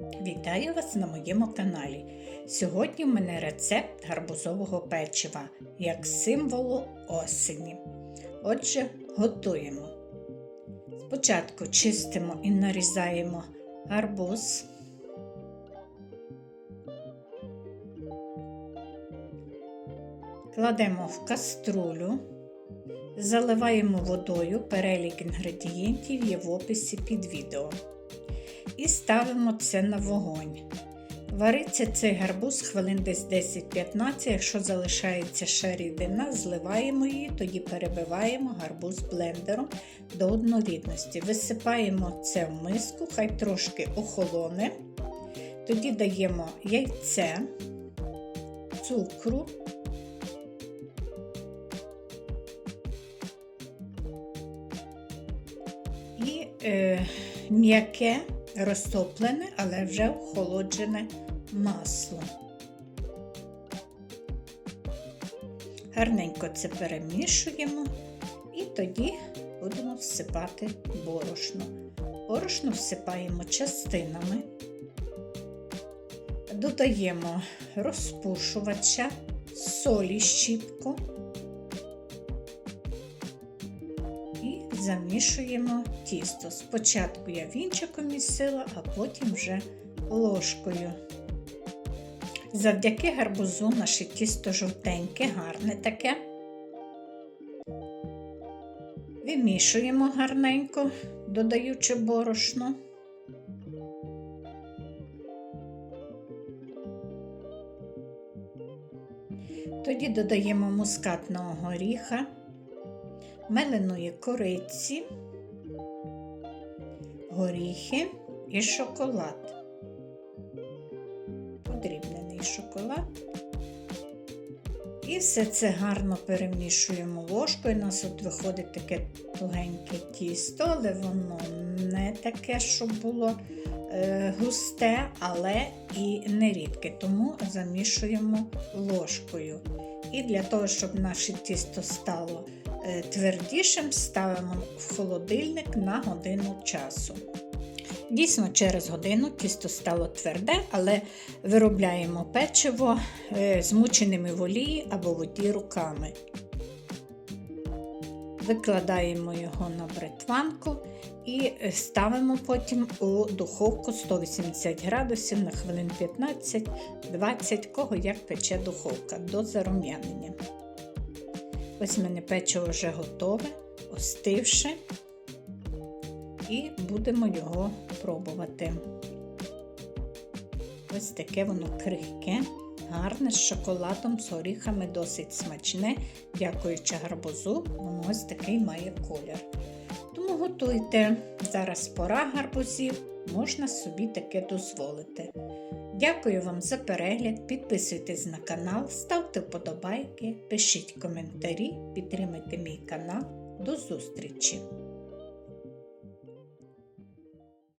Вітаю вас на моєму каналі. Сьогодні в мене рецепт гарбузового печива як символу осені. Отже, готуємо. Спочатку чистимо і нарізаємо гарбуз. Кладемо в каструлю, заливаємо водою, перелік інгредієнтів є в описі під відео. І ставимо це на вогонь. Вариться цей гарбуз хвилин десь 10-15, якщо залишається ще рідина, зливаємо її, тоді перебиваємо гарбуз блендером до однорідності. Висипаємо це в миску, хай трошки охолоне. Тоді даємо яйце, цукру. І е, м'яке розтоплене, але вже охолоджене масло. Гарненько це перемішуємо і тоді будемо всипати борошно. Борошно всипаємо частинами, додаємо розпушувача, солі щіпку замішуємо тісто. Спочатку я вінчиком місила, а потім вже ложкою. Завдяки гарбузу наше тісто жовтеньке, гарне таке. Вимішуємо гарненько, додаючи борошно. Тоді додаємо мускатного горіха, меленої кориці, горіхи і шоколад. Подрібнений шоколад. І все це гарно перемішуємо ложкою. У нас от виходить таке тугеньке тісто, але воно не таке, щоб було е, густе, але і не рідке. Тому замішуємо ложкою. І для того, щоб наше тісто стало твердішим, ставимо в холодильник на годину часу. Дійсно, через годину тісто стало тверде, але виробляємо печиво е, змученими в олії або воді руками. Викладаємо його на бритванку і ставимо потім у духовку 180 градусів на хвилин 15-20, кого як пече духовка до зарум'янення. Ось в мене печиво вже готове, остивше і будемо його пробувати. Ось таке воно крихке, гарне з шоколадом, з горіхами, досить смачне. Дякуючи гарбузу, воно ось такий має колір. Тому готуйте. Зараз пора гарбузів, можна собі таке дозволити. Дякую вам за перегляд, підписуйтесь на канал, ставте вподобайки, пишіть коментарі, підтримайте мій канал. До зустрічі!